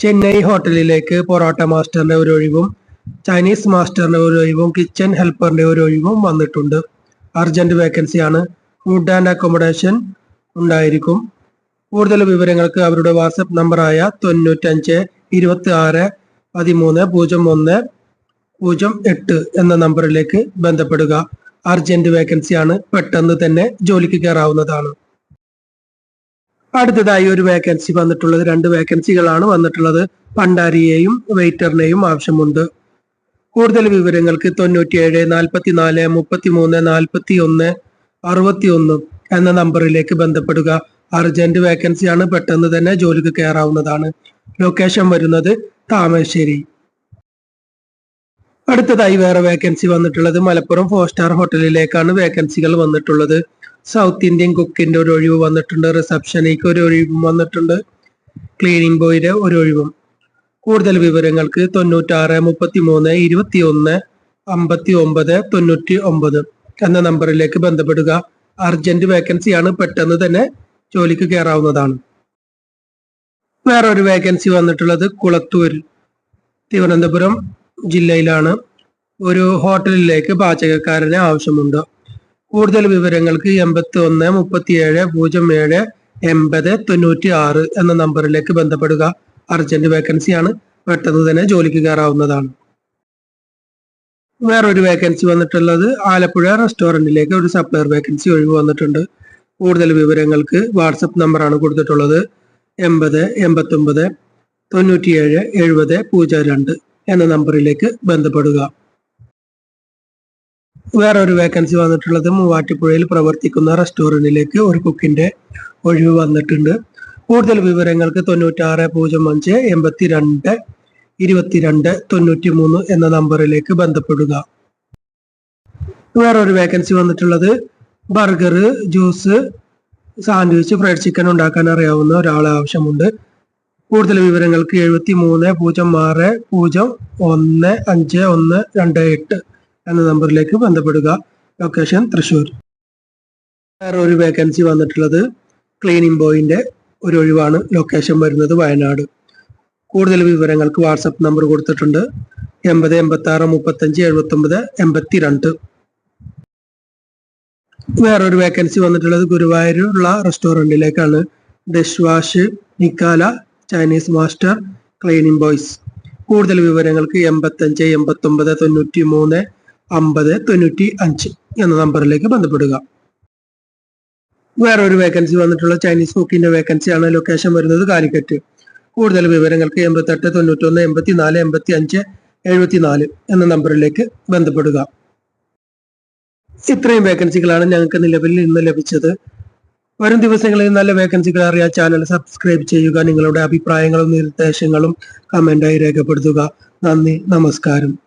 ചെന്നൈ ഹോട്ടലിലേക്ക് പൊറോട്ട മാസ്റ്ററിന്റെ ഒരു ഒഴിവും ചൈനീസ് മാസ്റ്ററിന്റെ ഒരു ഒഴിവും കിച്ചൺ ഹെൽപ്പറിന്റെ ഒരു ഒഴിവും വന്നിട്ടുണ്ട്. അർജന്റ് വേക്കൻസിയാണ്. ഫുഡ് ആൻഡ് അക്കോമഡേഷൻ ഉണ്ടായിരിക്കും. കൂടുതൽ വിവരങ്ങൾക്ക് അവരുടെ വാട്സപ്പ് നമ്പറായ തൊണ്ണൂറ്റഞ്ച് ഇരുപത്തി ആറ് പതിമൂന്ന് പൂജ്യം ഒന്ന് പൂജ്യം എട്ട് എന്ന നമ്പറിലേക്ക് ബന്ധപ്പെടുക. അർജന്റ് വേക്കൻസിയാണ് പെട്ടെന്ന് തന്നെ ജോലിക്ക് കയറാവുന്നതാണ്. അടുത്തതായി ഒരു വേക്കൻസി വന്നിട്ടുള്ളത്. രണ്ട് വേക്കൻസികളാണ് വന്നിട്ടുള്ളത്. പണ്ടാരിയെയും വെയിറ്ററിനെയും ആവശ്യമുണ്ട്. കൂടുതൽ വിവരങ്ങൾക്ക് തൊണ്ണൂറ്റിയേഴ് നാൽപ്പത്തിനാല് മുപ്പത്തിമൂന്ന് നാൽപ്പത്തി ഒന്ന് അറുപത്തി ഒന്ന് എന്ന നമ്പറിലേക്ക് ബന്ധപ്പെടുക. അർജന്റ് വേക്കൻസിയാണ് പെട്ടെന്ന് തന്നെ ജോലിക്ക് കയറാവുന്നതാണ്. ലൊക്കേഷൻ വരുന്നത് താമരശ്ശേരി. അടുത്തതായി വേറെ വേക്കൻസി വന്നിട്ടുള്ളത് മലപ്പുറം ഫോർ സ്റ്റാർ ഹോട്ടലിലേക്കാണ് വേക്കൻസികൾ വന്നിട്ടുള്ളത്. സൗത്ത് ഇന്ത്യൻ കുക്കിന്റെ ഒരു ഒഴിവ് വന്നിട്ടുണ്ട്. റിസപ്ഷനിലേക്ക് ഒരു ഒഴിവും വന്നിട്ടുണ്ട്. ക്ലീനിങ് ബോയിയുടെ ഒരു ഒഴിവും. കൂടുതൽ വിവരങ്ങൾക്ക് തൊണ്ണൂറ്റാറ് മുപ്പത്തി മൂന്ന് ഇരുപത്തി ഒന്ന് അമ്പത്തി ഒമ്പത് തൊണ്ണൂറ്റി ഒമ്പത് എന്ന നമ്പറിലേക്ക് ബന്ധപ്പെടുക. അർജന്റ് വേക്കൻസിയാണ് പെട്ടെന്ന് തന്നെ ജോലിക്ക് കയറാവുന്നതാണ് വേറൊരു വേക്കൻസി വന്നിട്ടുള്ളത് കുളത്തൂർ തിരുവനന്തപുരം ജില്ലയിലാണ്. ഒരു ഹോട്ടലിലേക്ക് പാചകക്കാരനെ ആവശ്യമുണ്ട്. കൂടുതൽ വിവരങ്ങൾക്ക് എൺപത്തി ഒന്ന് മുപ്പത്തിയേഴ് പൂജ്യം ഏഴ് എൺപത് തൊണ്ണൂറ്റി ആറ് എന്ന നമ്പറിലേക്ക് ബന്ധപ്പെടുക. അർജന്റ് വേക്കൻസിയാണ്. പെട്ടെന്ന് തന്നെ ജോലിക്ക് കയറാവുന്നതാണ്. വേറൊരു വേക്കൻസി വന്നിട്ടുള്ളത് ആലപ്പുഴ റെസ്റ്റോറന്റിലേക്ക് ഒരു സപ്ലയർ വേക്കൻസി ഒഴിവ് വന്നിട്ടുണ്ട്. കൂടുതൽ വിവരങ്ങൾക്ക് വാട്സപ്പ് നമ്പറാണ് കൊടുത്തിട്ടുള്ളത്. എൺപത് എൺപത്തൊമ്പത് തൊണ്ണൂറ്റിയേഴ് എഴുപത് പൂജ്യം രണ്ട് എന്ന നമ്പറിലേക്ക് ബന്ധപ്പെടുക. വേറെ ഒരു വേക്കൻസി വന്നിട്ടുള്ളത് മൂവാറ്റുപുഴയിൽ പ്രവർത്തിക്കുന്ന റെസ്റ്റോറന്റിലേക്ക് ഒരു കുക്കിന്റെ ഒഴിവ് വന്നിട്ടുണ്ട്. കൂടുതൽ വിവരങ്ങൾക്ക് തൊണ്ണൂറ്റാറ് പൂജ്യം അഞ്ച് എൺപത്തി രണ്ട് ഇരുപത്തിരണ്ട് തൊണ്ണൂറ്റി മൂന്ന് എന്ന നമ്പറിലേക്ക് ബന്ധപ്പെടുക. വേറൊരു വേക്കൻസി വന്നിട്ടുള്ളത് burger juice sandwich fried chicken ഉണ്ടാക്കാൻ അറിയാവുന്ന ഒരാളെ ആവശ്യമുണ്ട്. കൂടുതൽ വിവരങ്ങൾക്ക് എഴുപത്തി മൂന്ന് പൂജ്യം ആറ് പൂജ്യം ഒന്ന് അഞ്ച് ഒന്ന് രണ്ട് എട്ട് എന്ന നമ്പറിലേക്ക് ബന്ധപ്പെടുക. ലൊക്കേഷൻ തൃശ്ശൂർ. വേറെ ഒരു വേക്കൻസി വന്നിട്ടുള്ളത് ക്ലീനിങ് ബോയിന്റെ ഒരു ഒഴിവാണ്. ലൊക്കേഷൻ വരുന്നത് വയനാട്. കൂടുതൽ വിവരങ്ങൾക്ക് വാട്സപ്പ് നമ്പർ കൊടുത്തിട്ടുണ്ട്. എൺപത് എൺപത്തി ആറ് മുപ്പത്തഞ്ച് എഴുപത്തി ഒമ്പത് എൺപത്തി രണ്ട് വേറൊരു വേക്കൻസി വന്നിട്ടുള്ളത് ഗുരുവായൂരുള്ള റെസ്റ്റോറന്റിലേക്കാണ് ഡിഷ് വാഷ് നിക്കാല ചൈനീസ് മാസ്റ്റർ ക്ലീനിങ് ബോയ്സ് കൂടുതൽ വിവരങ്ങൾക്ക് എൺപത്തഞ്ച് എൺപത്തി ഒമ്പത് തൊണ്ണൂറ്റി മൂന്ന് അമ്പത് തൊണ്ണൂറ്റി അഞ്ച് എന്ന നമ്പറിലേക്ക് ബന്ധപ്പെടുക. വേറൊരു വേക്കൻസി വന്നിട്ടുള്ള ചൈനീസ് കുക്കിന്റെ വേക്കൻസിയാണ് ലൊക്കേഷൻ വരുന്നത് കാലിക്കറ്റ്. കൂടുതൽ വിവരങ്ങൾക്ക് എൺപത്തെട്ട് തൊണ്ണൂറ്റൊന്ന് എൺപത്തി നാല് എൺപത്തി അഞ്ച് എഴുപത്തിനാല് എന്ന നമ്പറിലേക്ക് ബന്ധപ്പെടുക. ഇത്രയും വേക്കൻസികളാണ് ഞങ്ങൾക്ക് നിലവിൽ ഇന്ന് ലഭിച്ചത്. വരും ദിവസങ്ങളിൽ നല്ല വേക്കൻസികൾ അറിയാൻ ചാനൽ സബ്സ്ക്രൈബ് ചെയ്യുക. നിങ്ങളുടെ അഭിപ്രായങ്ങളും നിർദ്ദേശങ്ങളും കമന്റായി രേഖപ്പെടുത്തുക. നന്ദി നമസ്കാരം.